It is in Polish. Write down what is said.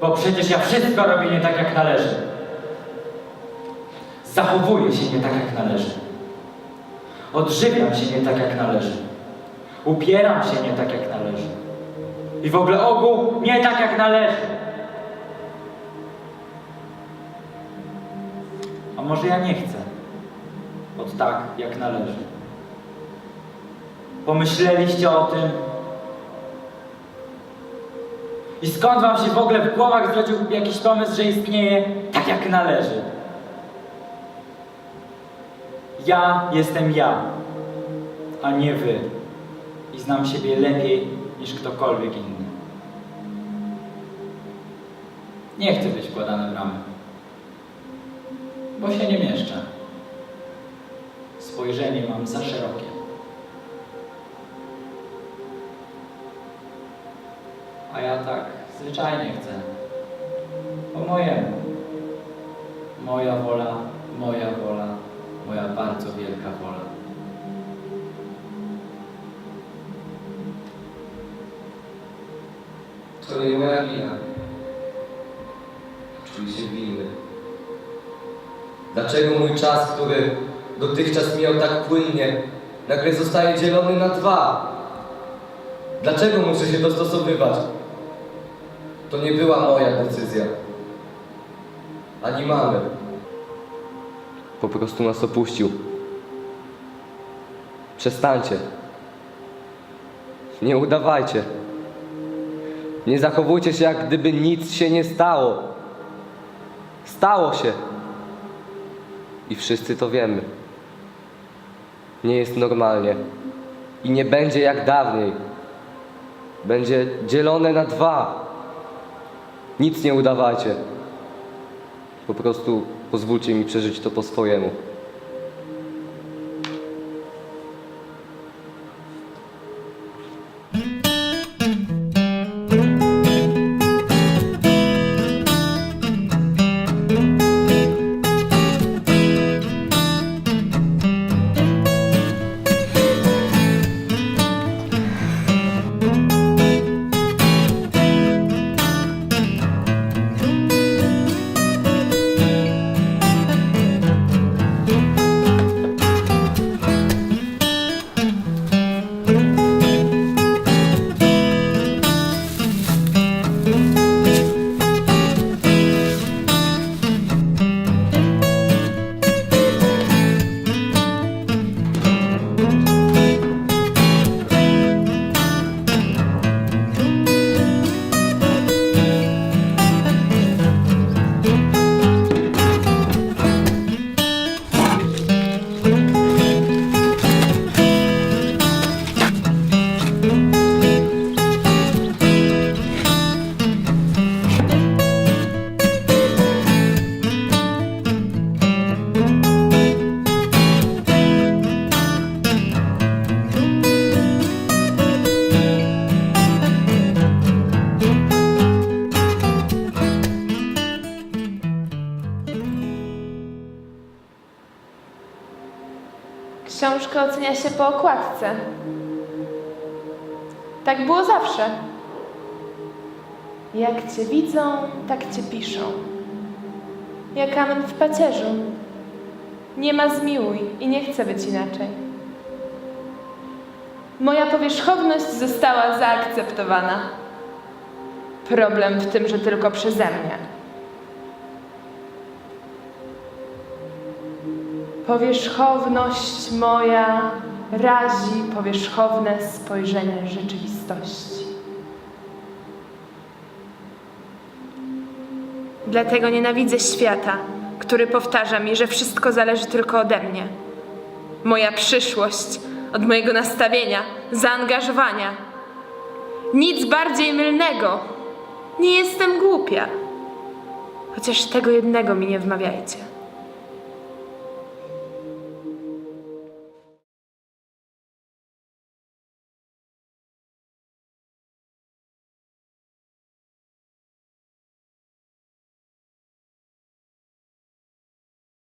Bo przecież ja wszystko robię nie tak jak należy. Zachowuję się nie tak jak należy. Odżywiam się nie tak jak należy. Ubieram się nie tak jak należy. I w ogóle ogół nie tak jak należy. A może ja nie chcę? Od tak jak należy. Pomyśleliście o tym? I skąd wam się w ogóle w głowach zrodził jakiś pomysł, że istnieje tak jak należy? Ja jestem ja, a nie wy. I znam siebie lepiej niż ktokolwiek inny. Nie chcę być wkładany w ramy, bo się nie mieszczę. Spojrzenie mam za szerokie. Tak zwyczajnie chcę. Po mojemu. Moja wola, moja wola, moja bardzo wielka wola. To nie moja wina. Czuję się winny. Dlaczego mój czas, który dotychczas mijał tak płynnie, nagle zostaje dzielony na dwa? Dlaczego muszę się dostosowywać? To nie była moja decyzja. Ani mamy. Po prostu nas opuścił. Przestańcie. Nie udawajcie. Nie zachowujcie się, jak gdyby nic się nie stało. Stało się. I wszyscy to wiemy. Nie jest normalnie. I nie będzie jak dawniej. Będzie dzielone na dwa. Nic nie udawajcie. Po prostu pozwólcie mi przeżyć to po swojemu. Książkę ocenia się po okładce. Tak było zawsze. Jak cię widzą, tak cię piszą. Jak amen w pacierzu. Nie ma zmiłuj i nie chcę być inaczej. Moja powierzchowność została zaakceptowana. Problem w tym, że tylko przeze mnie. Powierzchowność moja razi powierzchowne spojrzenie rzeczywistości. Dlatego nienawidzę świata, który powtarza mi, że wszystko zależy tylko ode mnie. Moja przyszłość od mojego nastawienia, zaangażowania. Nic bardziej mylnego. Nie jestem głupia. Chociaż tego jednego mi nie wmawiajcie.